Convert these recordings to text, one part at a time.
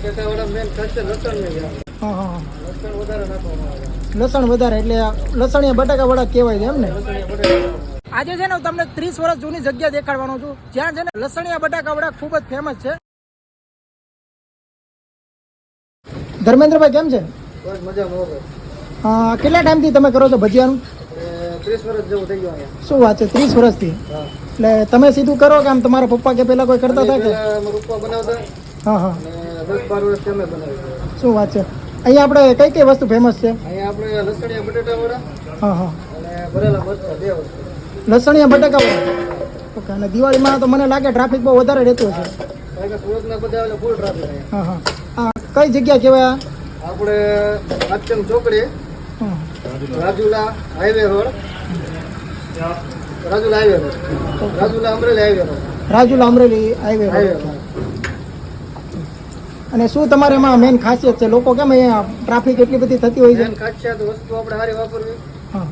લસણ વધારે નાખવામાં લસણ વધારે એટલે લસણીયા બટાકા વડા કહેવાય છે એમ ને? આજે છે ને હું તમને ત્રીસ વર્ષ જૂની જગ્યા દેખાડવાનો છું જ્યાં છે ને લસણીયા બટાકા વડા ખૂબ જ ફેમસ છે. ધર્મેન્દ્રભાઈ કેમ છે? કેટલા ટાઈમથી તમે કરો છો ભજીયાનું? શું વાત છે ત્રીસ વર્ષથી? એટલે તમે સીધું કરો કે આમ તમારા પપ્પા કે પેલા કોઈ કરતા હતા કે? પપ્પા બનાવતા. હા હા. અને દસ બાર વર્ષથી અમે બનાવી શું વાત છે? અહીંયા આપણે કઈ કઈ વસ્તુ ફેમસ છે? અહીંયા આપણે લસણીયા બટેટા વડા હા હા. અને ભરેલા મરચાં બે વસ્તુ. લસણીયા બટાકા વડા ઓકે અને દિવાળીમાં તો મને લાગે ટ્રાફિક બહુ વધારે રહેતું હશે. સુરતના બધા ફૂલ ટ્રાફિક અહીંયા. હા હા. કઈ જગ્યા કહેવાય આપણે આચમ ચોકડી હા. Rajula highway road. Rajula highway road. Rajula Amreli highway road. Rajula Amreli highway road. અને શું તમારે એમાં મેન ખાસિયત છે? લોકો કેમ અહીંયા ટ્રાફિક એટલી બધી થતી હોય છે? મેન ખાસિયત વસ્તુ આપણે સારી વાપરવી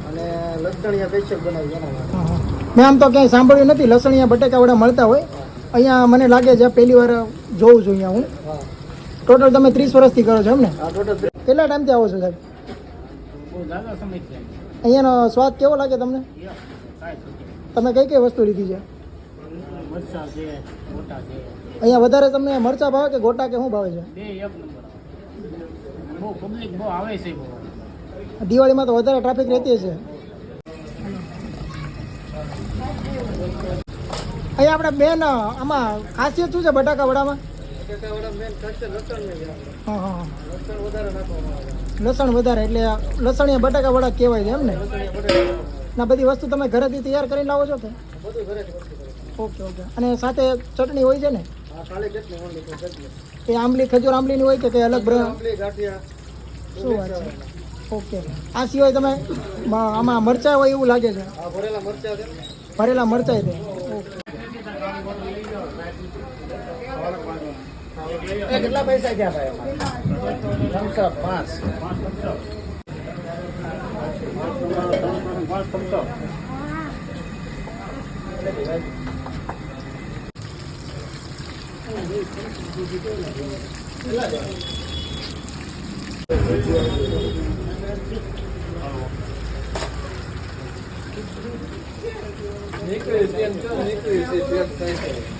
અને લસણિયા સ્પેશિયલ બનાવી એના માટે. હા હા. મેં આમ તો ક્યાંય સાંભળ્યું નથી લસણિયા બટેકા વડા મળતા હોય. અહીંયા મને લાગે છે પહેલી વાર જોઉં છું અહીંયા હું. ટોટલ તમે ત્રીસ વર્ષથી કરો છો એમ ને? કેટલા ટાઈમથી આવો છો સાહેબ? અહીંયાનો સ્વાદ કેવો લાગે તમને? તમે કઈ કઈ વસ્તુ લીધી છે? અહીંયા વધારે તમને મરચા ભાવે કે ગોટા કે શું ભાવે છે? બે એક નંબર બહુ પબ્લિક બહુ આવે છે બહુ. દિવાળીમાં તો વધારે ટ્રાફિક રહેતી હશે. અહીંયા આપણે બેન આમાં ખાસિયત શું છે બટાકા વડામાં? હા હા હા. લસણ વધારે એટલે લસણ વધારે એટલે લસણીયા બટાકા વડા કહેવાય છે એમ ને? ના બધી વસ્તુ તમે ઘરેથી તૈયાર કરીને લાવો છો કે? બધું ઘરેથી ઓકે ઓકે. અને સાથે ચટણી હોય છે ને? એ આંબલી ખજૂર આંબલીની હોય કે કઈ અલગ શું વાત છે? ઓકે. આ સિવાય તમે આમાં મરચાં હોય એવું લાગે છે? ભરેલા મરચા છે ભરેલા મરચાં છે કેટલા પૈસા ક્યાં ભાઈ થમ્સઅપ પાંચ નીકળી છે નીકળી છે પેક થાય છે